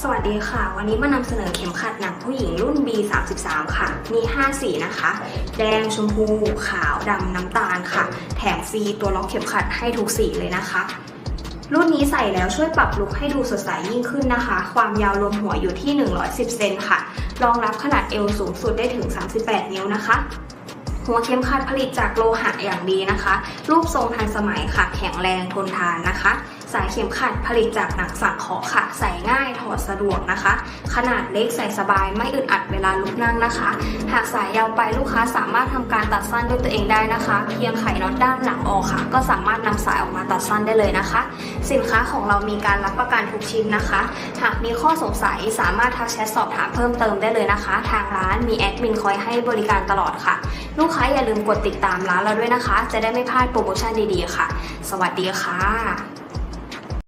สวัสดีค่ะ วันนี้มานำเสนอเข็มขัดหนังผู้หญิงรุ่น B33 ค่ะ มี 5 สีนะคะ แดง ชมพู ขาว ดำ น้ำตาลค่ะ แถมฟรีตัวล็อกเข็มขัดให้ทุกสีเลยนะคะ รุ่นนี้ใส่แล้วช่วยปรับลุคให้ดูสดใสยิ่งขึ้นนะคะ ความยาวรวมหัวอยู่ที่ 110 เซนค่ะ รองรับขนาดเอวสูงสุดได้ถึง 38 นิ้วนะคะหัวเข็มขัดผลิตจากโลหะอย่างดีนะคะ รูปทรงทันสมัยค่ะ แข็งแรงทนทานนะคะ สายเข็มขัดผลิตจากหนังสังเคราะห์ค่ะ ใส่ง่ายถอดสะดวกนะคะ ขนาดเล็กใส่สบายไม่อึดอัดเวลาลุกนั่งนะคะ หากสายยาวไปลูกค้าสามารถทำการตัดสั้นด้วยตัวเองได้นะคะ เพียงไขน็อตด้านหลังออกค่ะ ก็สามารถนำสายออกมาตัดสั้นได้เลยนะคะ สินค้าของเรามีการรับประกันทุกชิ้นนะคะ หากมีข้อสงสัยสามารถทักแชทสอบถามเพิ่มเติมได้เลยนะคะ ทางร้านมีแอดมินคอยให้บริการตลอดค่ะ ลูกค้าอย่าลืมกดติดตามร้านเราด้วยนะคะ จะได้ไม่พลาดโปรโมชั่นดีๆค่ะ สวัสดีค่ะ